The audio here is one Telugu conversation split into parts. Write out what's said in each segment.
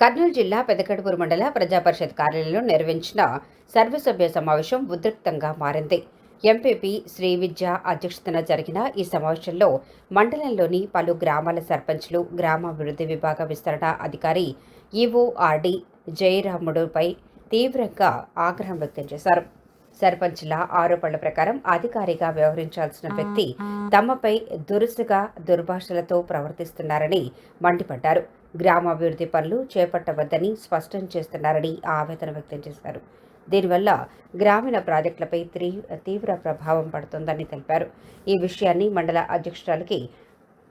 కర్నూలు జిల్లా పెదకడుపూరు మండల ప్రజాపరిషత్ కార్యాలయంలో నిర్వహించిన సర్వసభ్య సమావేశం ఉద్రిక్తంగా మారింది. ఎంపీపీ శ్రీ విద్య అధ్యక్షతన జరిగిన ఈ సమావేశంలో మండలంలోని పలు గ్రామాల సర్పంచ్లు గ్రామాభివృద్ధి విభాగ విస్తరణ అధికారి ఈఓఆర్డి జయరాముడుపై తీవ్రంగా ఆగ్రహం వ్యక్తం చేశారు. సర్పంచ్ల ఆరోపణల ప్రకారం అధికారిగా వ్యవహరించాల్సిన వ్యక్తి తమపై దురుసుగా దుర్భాషలతో ప్రవర్తిస్తున్నారని మండిపడ్డారు. గ్రామాభివృద్ధి పనులు చేపట్టవద్దని స్పష్టం చేస్తున్నారని ఆవేదన వ్యక్తం చేశారు. దీనివల్ల గ్రామీణ ప్రాజెక్టులపై తీవ్ర ప్రభావం పడుతుందని తెలిపారు. ఈ విషయాన్ని మండల అధ్యక్షురాలకి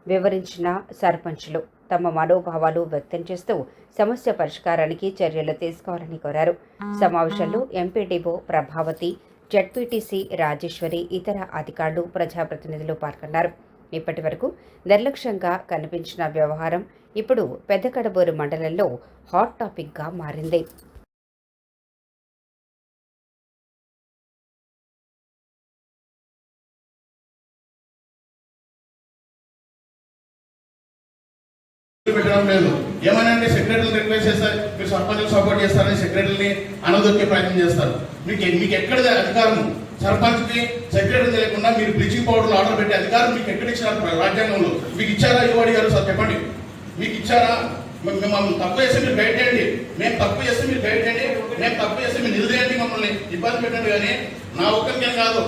వివరించిన సర్పంచ్లు తమ మనోభావాలు వ్యక్తం చేస్తూ సమస్య పరిష్కారానికి చర్యలు తీసుకోవాలని కోరారు. సమావేశంలో ఎంపీడీఓ ప్రభావతి జడ్పీటీసీ రాజేశ్వరి ఇతర అధికారులు ప్రజాప్రతినిధులు పాల్గొన్నారు. ఇప్పటి వరకు నిర్లక్ష్యంగా కనిపించిన వ్యవహారం ఇప్పుడు పెద్దకడబూరు మండలంలో హాట్ టాపిక్గా మారింది. పెట్టడం లేదు. ఏమనంటే సెక్రటరీలు రిక్వెస్ట్ చేస్తారు? మీరు సర్పంచ్ సపోర్ట్ చేస్తారని సెక్రటరీని అనదొక్కే ప్రయత్నం చేస్తారు. మీకు మీకు ఎక్కడ అధికారం? సర్పంచ్కి సెక్రటరీ తెలియకుండా మీరు బ్లీచింగ్ పౌడర్లు ఆర్డర్ పెట్టే అధికారం మీకు ఎక్కడ ఇచ్చినారు రాజ్యాంగంలో. మీకు ఇచ్చారా ఇవ్వడి గారు సార్? చెప్పండి. మీకు ఇచ్చారా? మమ్మల్ని తప్పు చేస్తే మీరు బయట మేము తప్పు చేస్తే మీరు బయట మేము తప్పు చేస్తే మీరు నిలదీయండి మమ్మల్ని. ఇబ్బంది పెట్టండి కానీ నా ఒక్కరికేం కాదు.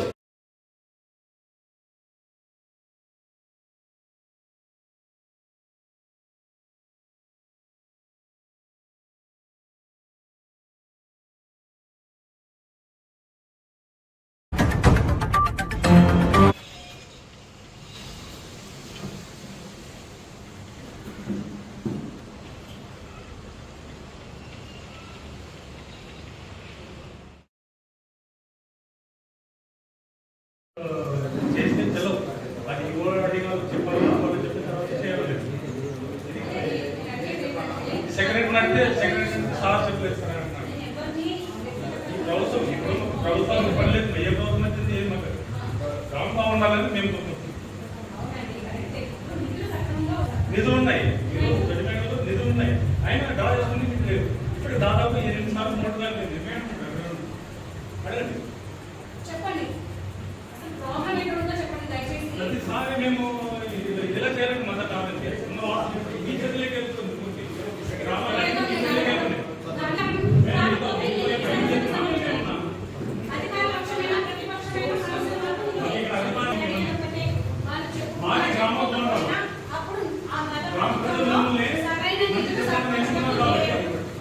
చేస్తే చలో అది ఎవరు చెప్పాలి చెప్పిన తర్వాత చేయాలి. సెక్రటరీ అంటే సెక్రటరీ సార్ చెప్పలేదు సార్ అంటున్నాడు. ఈ ప్రభుత్వం ఇప్పుడు ప్రభుత్వానికి పనిలేదు ఏ ప్రభుత్వం వచ్చింది ఏం మాకు గ్రామంగా ఉండాలని మేము కోరుకుంటున్నాం. నిధులు ఉన్నాయి మీరు గడిపేటలో నిధులు ఉన్నాయి అయినా డ్రా చేసుకుని మీకు లేదు ఇప్పుడు దాదాపు ఎనిమిది సార్లు మూడు వేలు లేదు ఏమంటున్నారు? అడగండి చెప్పండి అసలు ప్రాబ్లం ఎక్కడ ఉందో చెప్పండి దయచేసి ప్రతిసారి మేము ఇలా చేయాలని మద్దతు కావాలి ఉన్న వాటిని మీ చేతులకి వెళ్తుంది పూర్తి. గ్రామాలన్నీ మీ చేతులకి వెళ్తుంది. దాంట్లో అధికార పక్షమైన ప్రతిపక్షమైన సమస్యల వరకు ఉంది. వాళ్ళు చెప్పు- మాది గ్రామ భవనం. అప్పుడు ఆ గత గ్రామ ప్రభుత్వంలో ప్రజలనే సరైన నిధులు నేర్చుకున్నాం కాబట్టి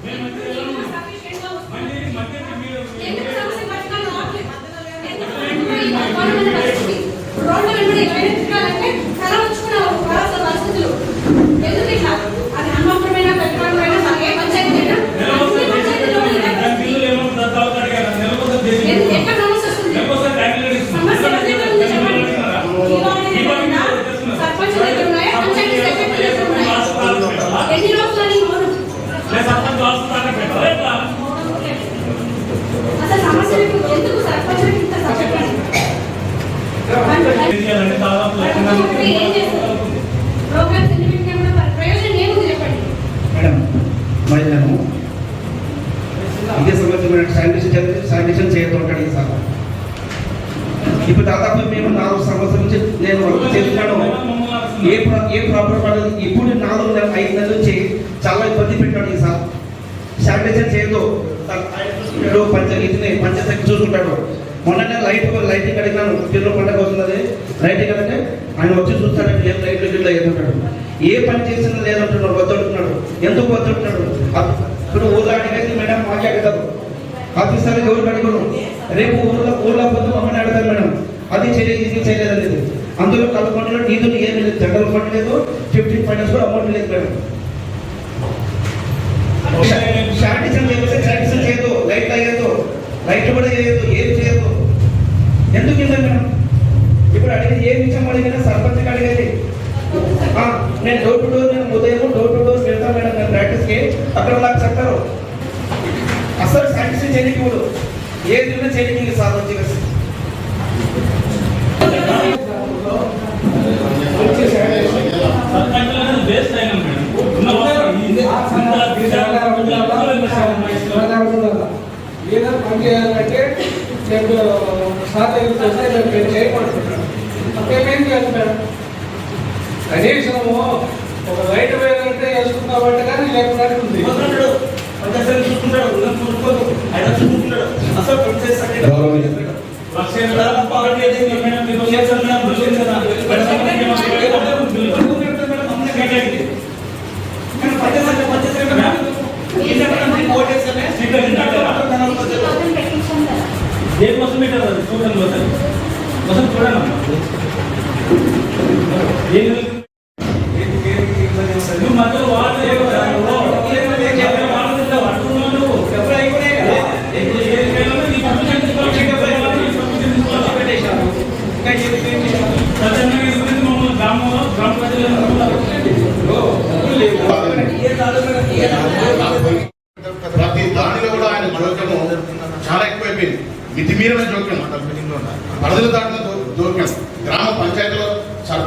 మేము మంచి నిధులు sufficient గా వస్తున్నాయి. మళ్ళీ మధ్యకి మీరు ఎందుకు సమస్య పరిష్కారం అవ్వట్లేదు? ఎందుకు ఈ గవర్నమెంట్ పరిస్థితి? రోడ్ల వెంబడి ఎవరైనా తిరగాలంటే తల ఉంచుకునే ఒక ప్రయాస పరిస్థితులు. ఎందుకు ఇట్లా? అది హనుమంతుడైనా, పెట్టుబడులైనా, మరి ఏ పంచాయతీ అయినా, అన్ని పంచాయతీల్లో ఈ దాని బిల్లులు ఏమో దత్తాలు అడిగారు నెలకొక ఎందుకు ఎక్కడ సమస్య వస్తుంది? నెలకొక క్యాలిక్యులేట్ సమస్య ఎక్కడ ఉంది చెప్పండి. ఈ వార్డు దగ్గర ఉందా? సర్పంచ్ దగ్గర ఉన్నాయా? పంచాయతీ సెక్రటరీ దగ్గర ఉన్నాయా? ఎన్ని రోజులని మూడు? సర్పంచ్ వాడుతున్నారని పెట్టాలి ఎట్లా? అసలు సమస్యలకు ఎందుకు సర్పంచులకు ఇంత చెప్పండి ఏం చేయాలంటే దాదాపు లక్షణాలు ప్రభుత్వం ఏం చేస్తుంది? ప్రోగ్రామ్స్ ఎన్ని పెట్టినా కూడా మరి ప్రయోజనం ఏముంది చెప్పండి మేడం మరి నేను ఇదే సంవత్సరం శానిటేషన్ చేస్తే శానిటేషన్ చేయడం ఉంటాడు సార్ ఇప్పుడు దాదాపు మేము నాలుగు సంవత్సరం నుంచి నేను వర్క్ చేస్తున్నాను ఏ ప్రా- ఏ ప్రాబ్లం పడదు ఇప్పుడు నాలుగు నెలలు ఐదు నెలల నుంచి చాలా ఇబ్బంది పెట్టాడు ఈ సార్ శానిటేషన్ చేయదు సార్, ఆయన చూసుకుంటాడు పంచాయతీని చూసుకుంటాడు మొన్న లైట్ లైటింగ్ అడిగినాను పిల్లల పండుగ వస్తున్నది. లైటింగ్ అంటే ఆయన వచ్చి చూస్తాడు ఏం లైట్ ఇట్లా ఏదంటాడు ఏ పని చేసినా లేదంటున్నాడు వద్దంటున్నాడు ఎందుకు వద్దంటున్నాడు ఇప్పుడు ఊళ్ళో అడిగేది మేడం మాకే అడుగుతారు ఆఫీసర్లు ఎవరు అడుగును? రేపు ఊర్లో ఊర్లో పొద్దు మమ్మల్ని అడుగుతారు మేడం. అది చేయలేదు ఇది చేయలేదు అనేది. అందులో కలుపుకుంటున్న నిధులు ఏమి లేదు. జనరల్ ఫండ్ లేదు ఫిఫ్టీన్ ఫైనాన్స్ కూడా అమౌంట్ లేదు మేడం. శానిటైజర్ చేస్తే శానిటైజర్ లైట్ చేయదు ఏం చేయదు ఎందుకు ఇంత మేడం ఇప్పుడు అడిగితే ఏ విషయం అడిగినా సర్పంచ్ అడిగేది? నేను డోర్ టు డోర్ నేను ఉదయం డోర్ టు డోర్ వెళ్తాను మేడం నేను ప్రాక్టీస్కి అక్కడ నాకు చెప్తారు అసలు శానిటైజర్ చేయడానికి కూడా ఏది ఉన్నా చేయడానికి సార్ పని చేయాలంటే నేను సార్ దగ్గరికి వస్తే నేను నేను చేయమంటున్నాను మేమేం చేయాలి మేడం? కనీసము ఒక రైట్ వేయాలంటే వేసుకుంటామంటే కానీ లేకున్నట్టుంది దేనికోసం ఏం జరుగుతుంది? నువ్వు మధ్యలో వాళ్ళు ఏమో వాళ్ళు ఇట్లా పట్టుకున్నావు నువ్వు. ఏ- ఏ- ఏ వేళలో నీ పర్మిషన్ తీసుకోవాలి, నీ పర్మిషన్ తీసుకోవాలి. స్వచ్ఛందంగా తీసుకుని మమ్మల్ని గ్రామంలో గ్రామ ప్రజలను ప్రతి దానిలో కూడా ఆయన జోక్యము చాలా ఎక్కువైపోయింది మితిమీరిన జోక్యం పరిధుల దాటిన జో- జోక్యం గ్రామ పంచాయతీలో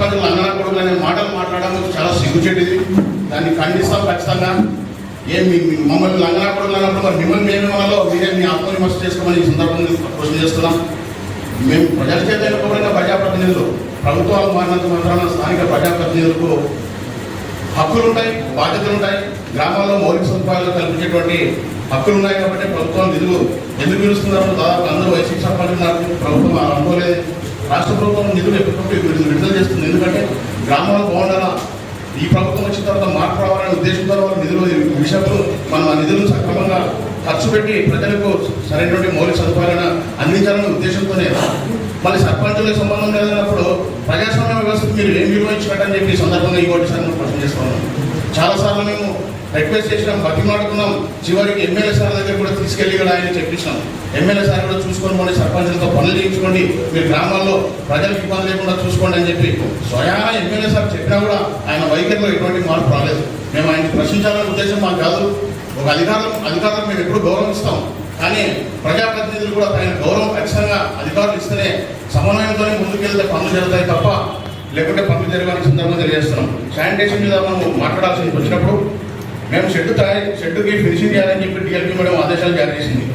ప్రజలు అన్న అనే మాటలు మాట్లాడడం చాలా సిగ్గుచెడ్డిది దాన్ని ఖండిస్తాం ఖచ్చితంగా. ఏం మమ్మల్ని లంగనా కొడుకులు అన్నప్పుడు మరి మిమ్మల్ని మేము మనలో మీరే మీ ఆత్మవిమర్శ చేసుకోమని ఈ సందర్భంగా క్వశ్చన్ చేస్తున్నాం. మేము ప్రజల చేత ఎన్నుకోబడిన ప్రజాప్రతినిధులు ప్రభుత్వాలు మారినంత మాత్రాన స్థానిక ప్రజాప్రతినిధులకు హక్కులు ఉంటాయి బాధ్యతలు ఉంటాయి గ్రామాల్లో మౌలిక సదుపాయాలు కల్పించేటువంటి హక్కులు ఉన్నాయి కాబట్టి ప్రభుత్వం నిధులు ఎందుకు పిలుస్తున్నారు? దాదాపు అందరూ వైసీపీ సర్పంచ్ ప్రభుత్వం అనుకోలేదు. రాష్ట్ర ప్రభుత్వం నిధులు ఎప్పటికప్పుడు విడుదల చేస్తుంది. ఎందుకంటే గ్రామాలు బాగుండాలా? ఈ ప్రభుత్వం వచ్చిన తర్వాత మార్పు రావాలనే ఉద్దేశంతో వాళ్ళు నిధులు విషయంలో మనం ఆ నిధులను సక్రమంగా ఖర్చు పెట్టి ప్రజలకు సరైనటువంటి మౌలిక సదుపాయాలను అందించాలనే ఉద్దేశంతోనే మళ్ళీ సర్పంచులకు సంబంధం లేదన్నప్పుడు ప్రజాస్వామ్య వ్యవస్థకు మీరు ఏం నిర్వహించినట్టని చెప్పి సందర్భంగా ఈ ఒకటి సార్ ప్రశ్న చేసుకున్నాం చాలాసార్లు మేము రిక్వెస్ట్ చేసినాం బతిమాడుకున్నాం చివరికి ఎమ్మెల్యే సార్ దగ్గర కూడా తీసుకెళ్ళి కూడా ఆయన చెప్పించాం ఎమ్మెల్యే సార్ కూడా చూసుకొని పోండి సర్పంచులతో పనులు చేయించుకోండి మీ గ్రామాల్లో ప్రజలకు ఇబ్బంది లేకుండా చూసుకోండి అని చెప్పి స్వయాన ఎమ్మెల్యే సార్ చెప్పినా కూడా ఆయన వైఖరిలో ఎటువంటి మార్పు రాలేదు. మేము ఆయన ప్రశ్నించాలనే ఉద్దేశం మాకు కాదు. ఒక అధికారం అధికారులకు మేము ఎప్పుడు గౌరవిస్తాం. కానీ ప్రజాప్రతినిధులు కూడా ఆయన గౌరవం ఖచ్చితంగా అధికారులు ఇస్తేనే సమన్వయంతోనే ముందుకెళ్తే పనులు జరుగుతాయి తప్ప లేకుంటే పనులు జరగాలని సందర్భంగా తెలియజేస్తున్నాం. శానిటేషన్ మీద మనం మాట్లాడాల్సి వచ్చినప్పుడు మేము షెడ్ తయారు షెడ్కి ఫినిషింగ్ చేయాలని చెప్పి డిఎల్పీ మేడం ఆదేశాలు జారీ చేసింది.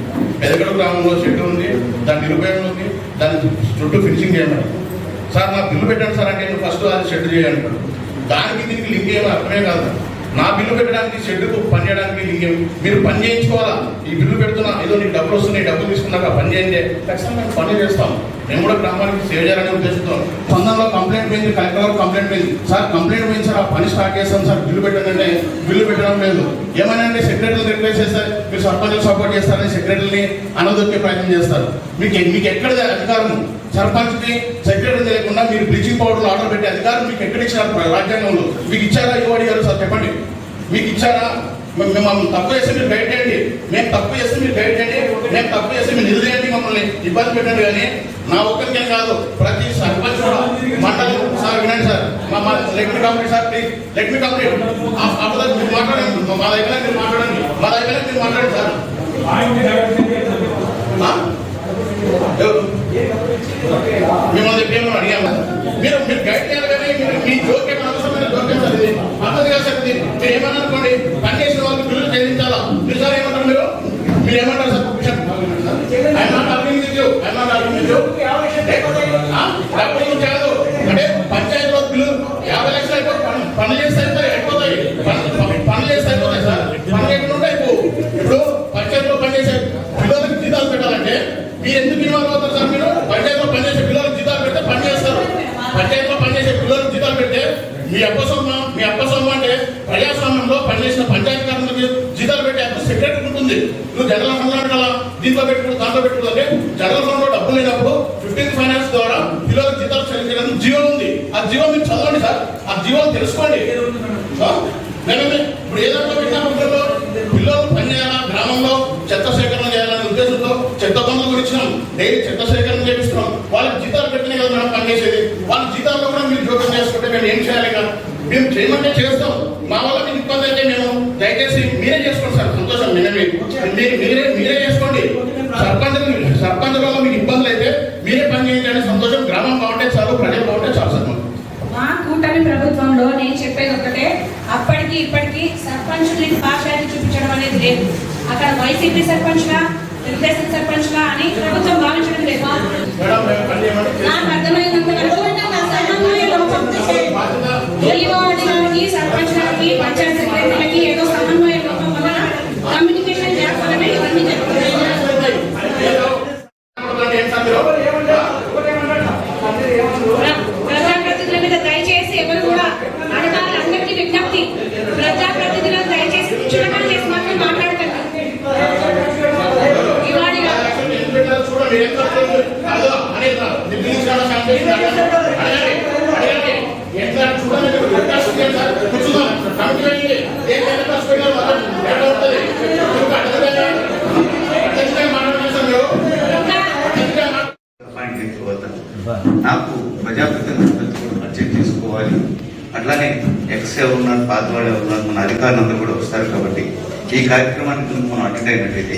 పెదగడ గ్రామంలో షెడ్ ఉంది దాని నిరుపయోగం ఉంది దాని చుట్టూ ఫినిషింగ్ చేయమని సార్ నా బిల్లు పెట్టండి సార్ అంటే నేను ఫస్ట్ అది షెడ్ చేయాలంటాడు దానికి దీనికి లింక్ ఏమో అర్థమే కాదు. నా బిల్లు పెట్టడానికి షెడ్కు పని చేయడానికి లింక్ ఏమి మీరు పని చేయించుకోవాలా? ఈ బిల్లు పెడుతున్నా ఏదో నీకు డబ్బులు వస్తున్నాయి డబ్బులు తీసుకున్నాక పని చేయండి. ఖచ్చితంగా మేము పని చేస్తాము మేము కూడా గ్రామానికి సేవ చేయాలనే ఉద్దేశంతో. పంతొమ్మిదిలో కంప్లైంట్ పోయింది కలెక్టర్ గారు కంప్లైంట్ పోయింది. సార్ కంప్లైంట్ పోయింది సార్ ఆ పని స్టార్ట్ చేస్తాం సార్ బిల్లు పెట్టాలంటే బిల్లు పెట్టడం లేదు. ఏమైనా అంటే సెక్రటరీలు రిక్వెస్ట్ చేస్తారు మీరు సర్పంచ్ సపోర్ట్ చేస్తారని సెక్రటరీని అనదొక్కే ప్రయత్నం చేస్తారు. మీకు మీకు ఎక్కడ అధికారం? సర్పంచ్కి సెక్రటరీ లేకుండా మీరు బ్లీచింగ్ పౌడర్ ఆర్డర్ పెట్టే అధికారం మీకు ఎక్కడ ఇచ్చారు? రాజ్యాంగంలో. మీకు ఇచ్చారా? ఇవ్వడి గారు సార్? చెప్పండి. మీకు ఇచ్చారా? మేము మమ్మల్ని తప్పు చేస్తే మీరు గైడ్ చేయండి మేము తప్పు చేస్తే మీరు గైడ్ చేయండి మేము తప్పు చేస్తే మీరు నిలదీయండి మమ్మల్ని ఇబ్బంది పెట్టండి కానీ నా ఒక్కరికే కాదు. ప్రతి సర్పంచ్ కూడా మండలం సార్ వినండి సార్. మా let me complete sir please let me complete అప్పుడు మీరు మాట్లాడండి. మా దగ్గర మీరు మాట్లాడండి. మా దగ్గర మీరు మాట్లాడండి సార్? ఎవరు? మిమ్మల్ని చెప్పేమో అడిగాము. మీరు మీరు గైడ్ చేయాలి కానీ మీరు మీ జోక్యం అవసరమైన జోక్యం సార్ ఇది పద్ధతి కాదు సార్ ఇది మీరు ఏమన్నా అనుకోండి పని చేసిన వాళ్ళకి బిల్లులు చెల్లించాలా మీరు సార్ ఏమంటారు మీరు? మీరు ఏమంటారు సార్? విషయం ఆయన మాట అభినందించు ఆ? డబ్బులు గురించి కాదు అంటే పంచాయతీలో బిల్లు యాభై లక్షలు అయిపోయి పని- పనులు చేస్తే అయిపోతాయి అయిపోతాయి పనులు పనులు చేస్తే అయిపోతాయి సార్ పనులు లేకుండా ఉంటే అయిపో ఇప్పుడు పంచాయతీలో పనిచేసే పిల్లలకి జీతాలు పెట్టాలంటే మీరు ఎందుకు ఇన్వాల్వ్ అవుతారు సార్ మీరు పంచాయతీలో పనిచేసే పిల్లలకు జీతాలు పెడితే పని చేస్తారు పంచాయతీలో పనిచేసే పిల్లలకు జీతాలు పెడితే మీ అప్పసొమ్మ మీ అప్పసొమ్మ అంటే ప్రజాస్వామ్యంలో పనిచేసిన పంచాయతీ కార్మికులకు జీతాలు పెట్టే అప్పుడు సెక్రటరీ ఉంటుంది నువ్వు జనరల్ ఫండ్ కదా దీంట్లో పెట్టుకుంటూ దాంట్లో పెట్టుకుంటూ అంటే జనరల్ ఫండ్లో డబ్బులు లేనప్పుడు ఫిఫ్టీన్త్ ఫైనాన్స్ ద్వారా పిల్లలకు జీతాలు చెల్లించడానికి జీవో ఉంది ఆ జీవో మీరు చదవండి సార్ ఆ జీవో తెలుసుకోండి ఆ? మేమే ఇప్పుడు ఏదంటే పెట్టినా పిల్లలు పిల్లలు పని చేయాలా గ్రామంలో చెత్త సేకరణ చేయాలనే ఉద్దేశంతో చెత్త పనులు కూడా ఇచ్చినాం డైలీ చెత్త సేకరణ చేపిస్తున్నాం వాళ్ళకి జీతాలు పెట్టినే పనిచేసేది వాళ్ళ జీతాల్లో కూడా మీరు జోక్యం చేసుకుంటే మేము ఏం చేయాలి కదా? మేము చేయమంటే చేస్తాం. మా వల్ల మీకు ఇబ్బంది అయితే మేము దయచేసి మీరే చేసుకోండి సార్. సంతోషం. మేమే మీరు మీరే మీరే చేసుకోండి. సర్పంచ్ సర్పంచ్ వల్ల మీకు ఇబ్బందులు అయితే మీరే పని చేయండి సంతోషం. గ్రామం బాగుంటే చాలు ప్రజలు బాగుంటే చాలు సార్. మా కూటమి ప్రభుత్వంలో నేను చెప్పేది ఒకటే. అప్పటికి ఇప్పటికి సర్పంచుల్ని పాశాన్ని చూపించడం అనేది లేదు. అక్కడ వైసీపీ సర్పంచ్గా నిర్దేశం సర్పంచ్గా అని ప్రభుత్వం భావించడం లేదు. నాకు అర్థమైనంత సర్పంచ్ గారికి పంచాయత్ సెక్రటరీలకి ఏదో సమన్వయ లోపం వలన కమ్యూనికేషన్ గ్యాప్ వలన ఇవన్నీ జరుగుతున్నాయి ఏం సార్ మీరు? ప్రజాప్రతినిధుల మీద దయచేసి ఎవరు కూడా అధికారులందరికీ విజ్ఞప్తి ప్రజాప్రతినిధులను దయచేసి చులకన చేసి మాత్రం మాట్లాడకండి ఇవాళ ఏం పెట్టారు చూడండి, మీరు ఏం చేస్తారు? అదో, అనేది రా. మీరు బిల్డింగ్స్ కాడ శానిటేషన్ అడగండి. అడగండి. అడగండి. ఏం సార్ చూడండి, మీరు దరఖాస్తు చేయండి సార్. కూర్చుందాం. కమిటీ వేయండి. ఏం దరఖాస్తు పెట్టారు? మొత్తం ఎక్కడ ఉంటుంది? మీరు అడగండి. అడగండి మాట్లాడండి సార్ మీరు. అడగండి మాట్లాడండి. పాయింట్ తెచ్చుకోవద్దు నాకు ప్రజాప్రతినిధులతో కూడా పరిచయం చేసుకోవాలి అట్లానే ఎక్స్ ఎవరున్నారు పాత వాళ్ళు ఎవరున్నారు మన అధికారులందరూ కూడా వస్తారు కాబట్టి ఈ కార్యక్రమానికి మనం అటెండ్ అయినట్లయితే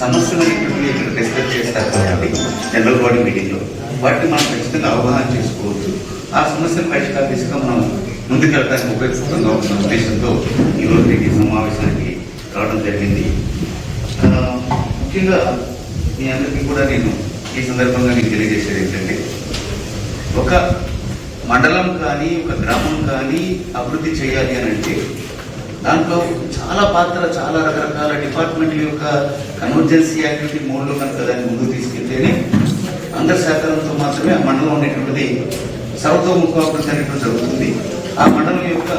సమస్యలు అనేటువంటివి ఇక్కడ డిస్కస్ చేస్తారు కాబట్టి జనరల్ బాడీ మీటింగ్లో. వాటిని మనం ఖచ్చితంగా అవగాహన చేసుకోవచ్చు. ఆ సమస్యను పరిష్కార దిశగా మనం ముందుకెళ్ళడానికి ఉపయోగకరంగా ఉన్న ఉద్దేశంతో ఈరోజు ఈ సమావేశానికి రావడం జరిగింది. ముఖ్యంగా మీ అందరికీ కూడా నేను ఈ సందర్భంగా నేను తెలియజేసేది ఏంటంటే ఒక మండలం కానీ ఒక గ్రామం కానీ అభివృద్ధి చేయాలి అని అంటే దాంట్లో చాలా పాత్ర చాలా రకరకాల డిపార్ట్మెంట్ల యొక్క కన్వర్జెన్సీ యాక్టివిటీ మోడ్లో కనుక దాన్ని ముందుకు తీసుకెళ్తేనే అందరి సహకారంతో మాత్రమే ఆ మండలం అనేటువంటిది సర్వతోముఖాభివృద్ధి అనేటువంటి జరుగుతుంది. ఆ మండలం యొక్క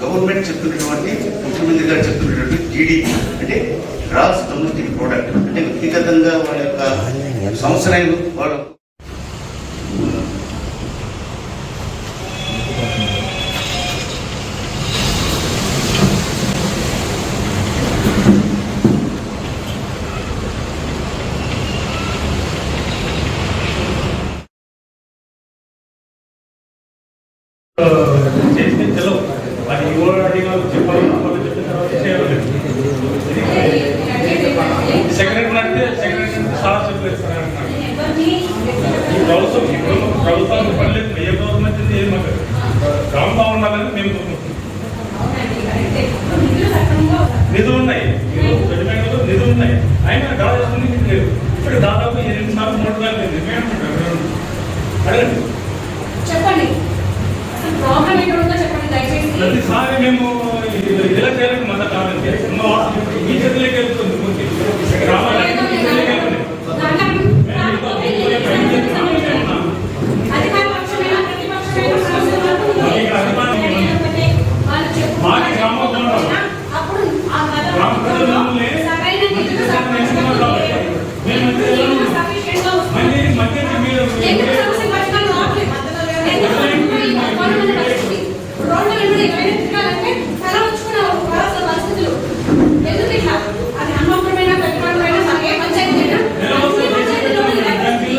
గవర్నమెంట్ చెప్తున్నటువంటి ముఖ్యమంత్రి గారు చెప్తున్నటువంటి జీడిపి అంటే గ్రాస్ డొమెస్టిక్ ప్రోడక్ట్ అంటే వ్యక్తిగతంగా వాళ్ళ యొక్క సంవత్సరాలు వాళ్ళ చేస్తే తెలవు అది ఎవరు అడిగినా చెప్పాలి వాళ్ళు చెప్పిన తర్వాత చేయాలి సెక్రటరీ అంటే సెక్రటరీ సార్ చెప్పలేదు సార్ అంటున్నాడు. ఈ ప్రభుత్వం ఇప్పుడు ప్రభుత్వానికి పని లేదు ఏ గవర్నమెంట్ ఉంది ఏం మాకు గ్రామంలో ఉండాలని మేము కోరుకుంటున్నాం నిధులు ఉన్నాయి ఈరోజు జడ్జిమెంట్లో నిధులు ఉన్నాయి నిధులు లేదు ఇప్పుడు దాదాపు ఎనిమిది సార్లు మూడు సార్లు లేదు అడగండి చెప్పండి ప్రతిసారి మేము ఇలా చేయాలని వాటిని మీ చేతులకి వెళ్తుంది. గ్రామాలకి మీ చేతులకి వెళ్తుంది మాకు గ్రామం ఉండాలి. గ్రామ ప్రజలు మమ్మల్ని మేము మళ్ళీ మధ్య మీరు రోడ్ల వెంబడి ఎవరైనా తిరగాలంటే తల ఉంచుకున్నారు పరాస పరిస్థితులు ఎందుకు ఇట్లా అది హనుమంతుడైన పెట్టుకోవడమైనా ఏ పంచాయతీ అయినా అన్ని పంచాయతీల్లో ఇదే పరిస్థితి.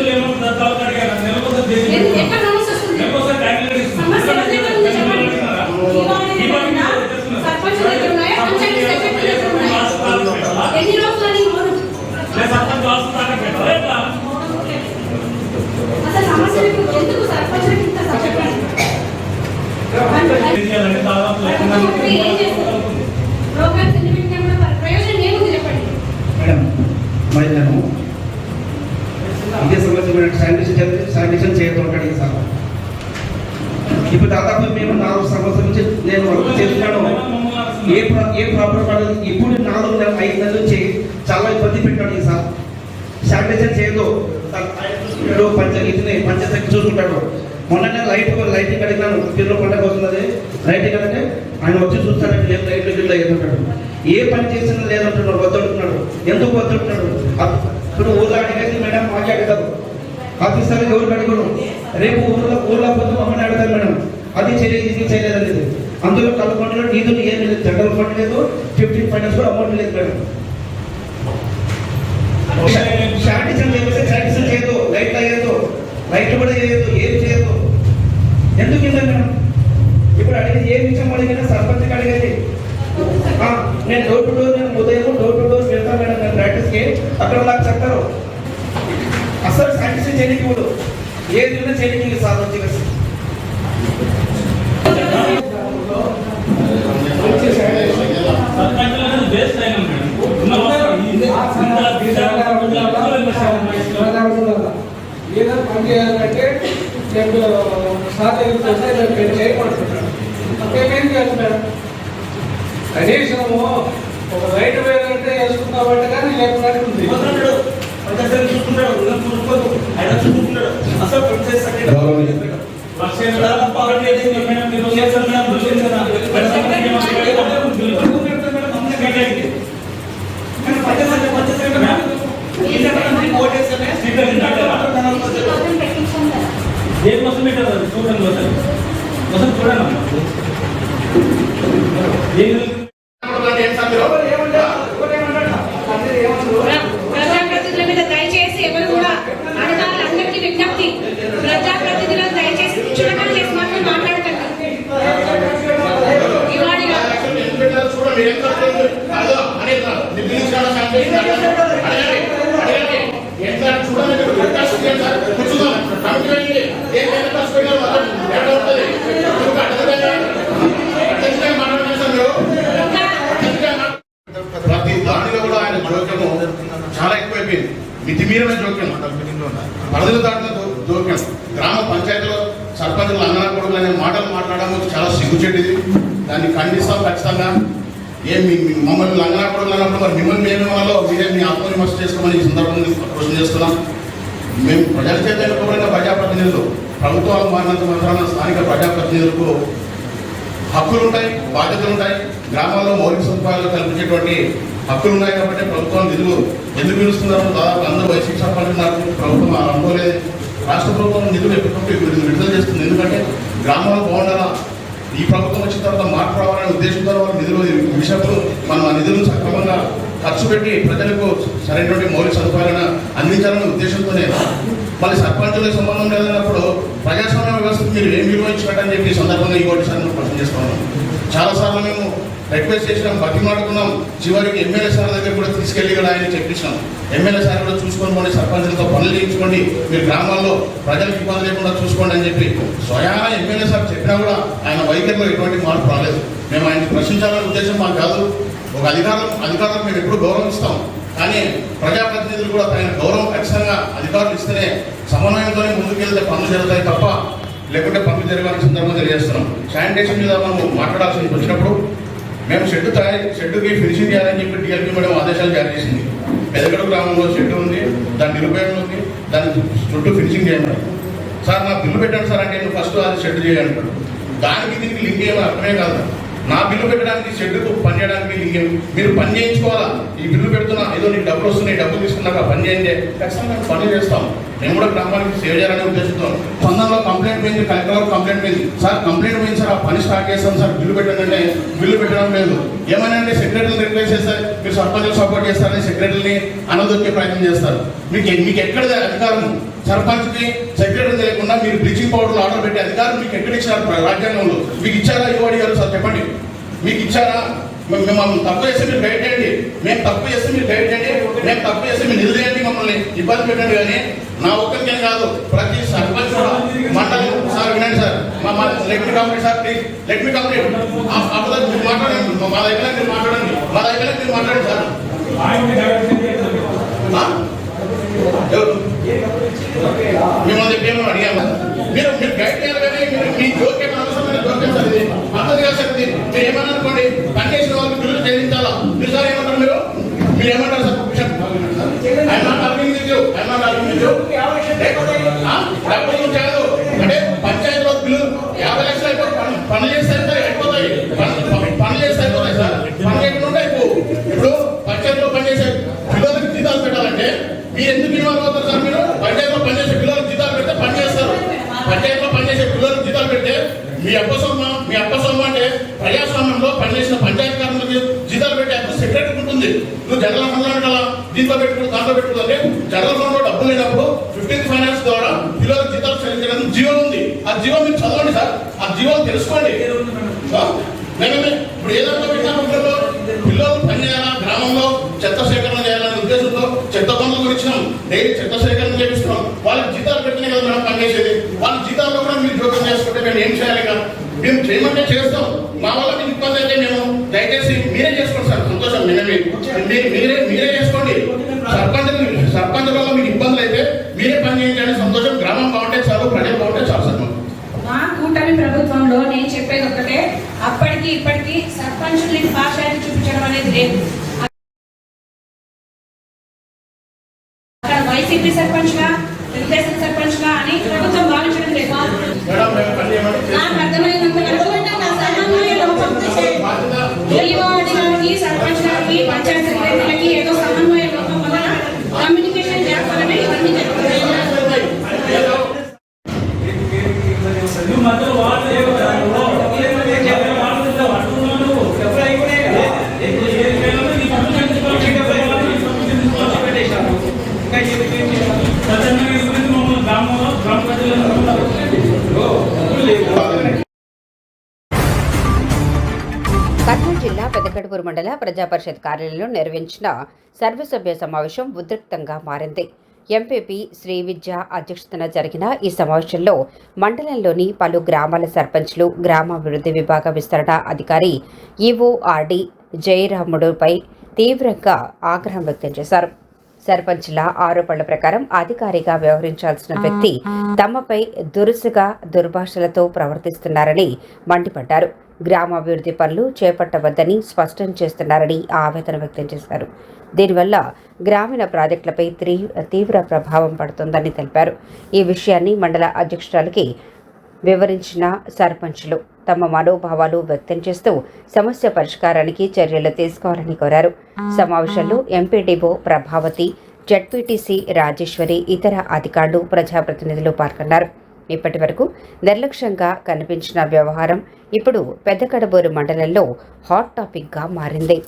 ఎన్- ఎక్కడ సమస్య వస్తుంది సమస్య ఎవరి దగ్గర ఉంది చెప్పండి ఇవాళ ఏమైనా సర్పంచ్ దగ్గర ఉన్నాయా పంచాయతీ సెక్రటరీ దగ్గర ఉన్నాయా ఎన్ని రోజులని మౌనం అసలు సమస్యలకు ఎందుకు సర్పంచ్లకు ఇంత చెప్పండి ముఖ్యమంత్రి ఏం చేస్తారు ప్రోగ్రామ్స్ ఎన్ని పెట్టినా కూడా మరి ప్రయోజనం ఏముంది చెప్పండి మేడం మరింతను ఇదే సంబంధించిన శానిటేషన్ శానిటేషన్ చేయడం ఉంటాడు ఈ సార్. ఇప్పుడు దాదాపు మేము నాలుగు సంవత్సరం నుంచి నేను వర్క్ చేస్తున్నాను. ఏ ఏ ప్రాబ్లం పడదు. ఇప్పుడు నాలుగు నెలలు ఐదు నెలల నుంచి చాలా ఇబ్బంది పెట్టాడు ఈ సార్. శానిటేషన్ చేయదు. సార్, పంచాయతీని పంచాయతీ చూసుకుంటాడు. మొన్ననే లైట్ లైటింగ్ అడిగినాను తిరుగు పండగ వస్తున్నది. లైటింగ్ అంటే ఆయన వచ్చి చూస్తాడంటే లేదు లైట్ గిట్ల ఏదంటాడు ఏ పని చేసినా లేదంటున్నాడు వద్దంటున్నాడు ఎందుకు వద్దంటున్నాడు అప్- ఇప్పుడు ఊళ్ళో అడిగేది మేడం మాకే అడగదు. ఆఫీసర్ ఎవరికి అడగను రేపు ఊళ్ళో ఊళ్ళో పొద్దు మమ్మల్ని అడగాలి మేడం. అది చేయలేదు ఇది చేయలేదు అనేది. అందులో కలుపుకుంటున్న నిధులు ఏం లేదు. జనరల్ ఫండ్ లేదు ఫిఫ్టీన్ ఫైనాన్స్ కూడా అమౌంట్ లేదు మేడం. శానిటైజర్ చేస్తే శానిటైజర్ చేయదు లైట్ వేయదు లైట్ కూడా చెనికివుడు ఏది ఉన్న చెనికికి సాధన ఏదో పని చేయాలంటే రెండు సాధ్యతే రెండు చేయబడుతున్నాడు అప్పుడేమేం చేస్తున్నాడు కనీసము ఒక రైట్ వేయాలంటే వేసుకుంటామంటే కానీ లేకుండా పక్కన పెట్టించాం కదా దేనికోసం పెట్టారు అది చూడండి ఒకసారి ఒకసారి చూడండి అమ్మా. దేని ఏం ఖండిస్తాం ఏం మీ మమ్మల్ని లంగనాపడం అన్నప్పుడు మరి మిమ్మల్ని మేము వాళ్ళు మీరే మీ ఆత్మవిమర్శ చేసుకోమని ఈ సందర్భంగా క్వశ్చన్ చేస్తున్నాం. మేము ప్రజల చేత ఎన్నుకోబడిన ప్రజాప్రతినిధులు ప్రభుత్వాలు మారినంత మాత్రాన స్థానిక ప్రజాప్రతినిధులకు హక్కులు ఉంటాయి బాధ్యతలు ఉంటాయి. గ్రామాల్లో మౌలిక సదుపాయాలు కల్పించేటువంటి హక్కులు ఉన్నాయి కాబట్టి ప్రభుత్వం నిధులు ఎందుకు పిలుస్తున్నారు? దాదాపు అందరూ వైసీపీ సర్పంచున్నారు ప్రభుత్వం అనుకోలేదు. రాష్ట్ర ప్రభుత్వం నిధులు ఎప్పటికప్పుడు విడుదల విడుదల చేస్తుంది. ఎందుకంటే గ్రామాలు బాగుండాలా? ఈ ప్రభుత్వం వచ్చిన తర్వాత మార్పు రావాలనే ఉద్దేశంతో వారు నిధులు ఇచ్చినప్పుడు విషయంలో మనం ఆ నిధులను సక్రమంగా ఖర్చు పెట్టి ప్రజలకు సరైనటువంటి మౌలిక సదుపాయాలను అందించాలనే ఉద్దేశంతోనే మళ్ళీ సర్పంచులకు సంబంధం లేదన్నప్పుడు ప్రజాస్వామ్య వ్యవస్థ మీరు ఏం విలువ చెప్పి సందర్భంగా ఈ ఒకటి సార్ ప్రశ్న చేస్తున్నాం చాలాసార్లు మేము రిక్వెస్ట్ చేసినాం బతిమాడుకున్నాం. చివరికి ఎమ్మెల్యే సార్ దగ్గర కూడా తీసుకెళ్ళి కూడా ఆయన చెప్పించాం ఎమ్మెల్యే సార్ కూడా చూసుకొని పోండి సర్పంచులతో పనులు చేయించుకోండి. మీరు గ్రామాల్లో ప్రజలకు ఇబ్బంది లేకుండా చూసుకోండి అని చెప్పి స్వయాన ఎమ్మెల్యే సార్ చెప్పినా కూడా ఆయన వైఖరిలో ఎటువంటి మార్పు రాలేదు. మేము ఆయన ప్రశ్నించాలనే ఉద్దేశం మాకు కాదు. ఒక అధికారం అధికారులకు మేము ఎప్పుడు గౌరవిస్తాం కానీ ప్రజాప్రతినిధులు కూడా ఆయన గౌరవం ఖచ్చితంగా అధికారులు ఇస్తేనే సమన్వయంతోనే ముందుకెళ్తే పనులు జరుగుతాయి తప్ప లేకుంటే పనులు జరగాలని సందర్భంగా తెలియజేస్తున్నాం. శానిటేషన్ మీద మనం మాట్లాడాల్సి వచ్చినప్పుడు మేము షెడ్ తయారు షెడ్కి ఫినిషింగ్ చేయాలని చెప్పి డిఎల్పి మేడం ఆదేశాలు జారీ చేసింది. పెదగడ గ్రామంలో షెడ్ ఉంది దాని నిరుపయోగం ఉంది దాని చుట్టూ ఫినిషింగ్ చేయమని సార్ నా బిల్లు పెట్టండి సార్ అంటే నేను ఫస్ట్ అది షెడ్ చేయాలంటాడు దానికి దీనికి లింక్ ఏమో అర్థమే కాదు. నా బిల్లు పెట్టడానికి షెడ్కు పని చేయడానికి లింక్ ఏమి మీరు పని చేయించుకోవాలా? ఈ బిల్లు పెడుతున్నా ఏదో నీకు డబ్బులు వస్తున్నాయి డబ్బులు తీసుకున్నాక పని చేయండి. ఖచ్చితంగా మేము పని చేస్తాం. నేను కూడా గ్రామానికి సేవ చేయాలనే ఉద్దేశంతో. స్పందనలో కంప్లైంట్ పోయింది కలెక్టర్ కంప్లైంట్ పోయింది. సార్ కంప్లైంట్ పోయింది సార్. ఆ పని స్టార్ట్ చేస్తాం సార్. బిల్లు పెట్టండి బిల్లు పెట్టడం లేదు. ఏమైనా అంటే సెక్రటరీని రిప్లేస్ చేస్తారు మీరు సర్పంచ్ సపోర్ట్ చేస్తారని సెక్రటరీని అనదొక్కే ప్రయత్నం చేస్తారు. మీకు మీకు ఎక్కడ అధికారం. సర్పంచ్కి సెక్రటరీ లేకుండా మీరు బ్లీచింగ్ పౌడర్ ఆర్డర్ పెట్టే అధికారం మీకు ఎక్కడ ఇచ్చారు? రాజ్యాంగంలో. మీకు ఇచ్చారా ఇవ్వడి గారు సార్? చెప్పండి. మీకు ఇచ్చారా? మిమ్మల్ని తప్పు చేసి మీరు గైడ్ చేయండి మేము తప్పు చేస్తే మీరు గైడ్ చేయండి మేము తప్పు చేస్తే మీరు నిలదీయండి మమ్మల్ని. ఇబ్బంది పెట్టండి కానీ నా ఒక్కరికేం కాదు ప్రతి సర్పంచ్ కూడా మండలి సార్ వినండి సార్. మా let me complete sir please let me complete అప్పుడు మీరు మాట్లాడండి. మా దగ్గర మీరు మాట్లాడండి. మా దగ్గర మీరు మాట్లాడండి సార్. మిమ్మల్ని చెప్పేమో అడిగాము మీరు మీరు గైడ్ చేయాలి కానీ మీ జోక్యం అవసరమైన జోక్యం సార్ ఇది మీరు ఏమన్నా అనుకోండి పని చేసిన వాళ్ళకి బిల్లు చెల్లించాలా మీరు సార్ ఏమంటారు మీరు మీరు ఏమంటారు సార్ ఐఎమ్ కాదు అంటే పంచాయతీలో బిల్లు యాభై లక్షలు అయిపోయి పని- పనులు చేస్తే అయిపోతాయి పనులు- చేస్తే అయిపోతాయి సార్ పని చేయకుండా అయిపో ఇప్పుడు పంచాయతీలో పనిచేసే పిల్లలకి జీతాలు పెట్టాలంటే మీరు ఎందుకు ఇన్వాల్వ్ అవుతారు సార్ మీరు పంచాయతీలో పనిచేసే పిల్లలకు జీతాలు పెడితే పని చేస్తారు. పంచాయతీలో పనిచేసే పిల్లలకు జీతాలు పెడితే మీ అప్పసమ్మ మీ అప్పసమ్మ అంటే ప్రజాస్వామ్యంలో పనిచేసిన పంచాయతీ కార్మికులకి జీతాలు పెట్టే అప్పు సెక్రటరీ ఉంటుంది. నువ్వు జనరల్ ఫండ్లో పెట్టాలా? దీంట్లో పెట్టుకుని దాంట్లో పెట్టుకుని జనరల్ ఫండ్లో డబ్బులు లేనప్పుడు ఫిఫ్టీన్త్ ఫైనాన్స్ ద్వారా పిల్లలకు జీతాలు చెల్లించడానికి జీవో ఉంది. ఆ జీవో మీరు చదవండి సార్. ఆ జీవో తెలుసుకోండి. మేమే ఇప్పుడు ఏదంతా పెట్టినా పిల్లలు పని చేయాలా? గ్రామంలో చెత్త సేకరణ చేయాలనే ఉద్దేశంతో చెత్త పనులు గురించి డైలీ చెత్త సేకరణ చేపిస్తున్నాం. వాళ్ళకి జీతాలు పెట్టినే కదా మేడం పనిచేసేది వాళ్ళ జీతాల్లో కూడా మీరు జోక్యం చేసుకుంటే మేము ఏం చేయాలి ఇక? మేము చేస్తాం. మా వల్ల మీకు ఇబ్బంది అయితే మేము దయచేసి మీరే చేసుకోండి సార్. సంతోషం మేమే మీరు మీరే మీరే చేసుకోండి. సర్పంచ్ సర్పంచ్ వల్ల మీకు ఇబ్బందులు అయితే మీరే పని చేయండి. సంతోషం గ్రామం బాగుంటే చాలు ప్రజలు బాగుంటే చాలు సార్. మా కూటమి ప్రభుత్వంలో నేను చెప్పేది ఒక్కటే. అప్పటికి ఇప్పటికీ ఇప్పటికి సర్పంచుల్ని పాశాన్ని చూపించడం అనేది లేదు. ప్రజాపరిషత్ కార్యాలయంలో నిర్వహించిన సర్వసభ్య సమావేశం ఉద్రిక్తంగా మారింది. ఎంపీపీ శ్రీ విద్య అధ్యక్షతన జరిగిన ఈ సమావేశంలో మండలంలోని పలు గ్రామాల సర్పంచ్లు గ్రామాభివృద్ధి విభాగ విస్తరణ అధికారి ఈఓఆర్డి జయరాముడుపై తీవ్రంగా ఆగ్రహం వ్యక్తం చేశారు. సర్పంచ్ల ఆరోపణల ప్రకారం అధికారిగా వ్యవహరించాల్సిన వ్యక్తి తమపై దురుసుగా దుర్భాషలతో ప్రవర్తిస్తున్నారని మండిపడ్డారు. గ్రామాభివృద్ధి పనులు చేపట్టవద్దని స్పష్టం చేస్తున్నారని ఆవేదన వ్యక్తం చేశారు. దీనివల్ల గ్రామీణ ప్రాజెక్టులపై తీవ్ర ప్రభావం పడుతుందని తెలిపారు. ఈ విషయాన్ని మండల అధ్యక్షురాలకి వివరించిన సర్పంచ్లు తమ మనోభావాలు వ్యక్తం చేస్తూ సమస్య పరిష్కారానికి చర్యలు తీసుకోవాలని కోరారు. సమావేశంలో ఎంపీడీఓ ప్రభావతి జడ్పీటీసీ రాజేశ్వరి ఇతర అధికారులు ప్రజాప్రతినిధులు పాల్గొన్నారు. ఇప్పటి వరకు నిర్లక్ష్యంగా కనిపించిన వ్యవహారం ఇప్పుడు పెద్దకడబూరు మండలంలో హాట్ టాపిక్గా మారింది.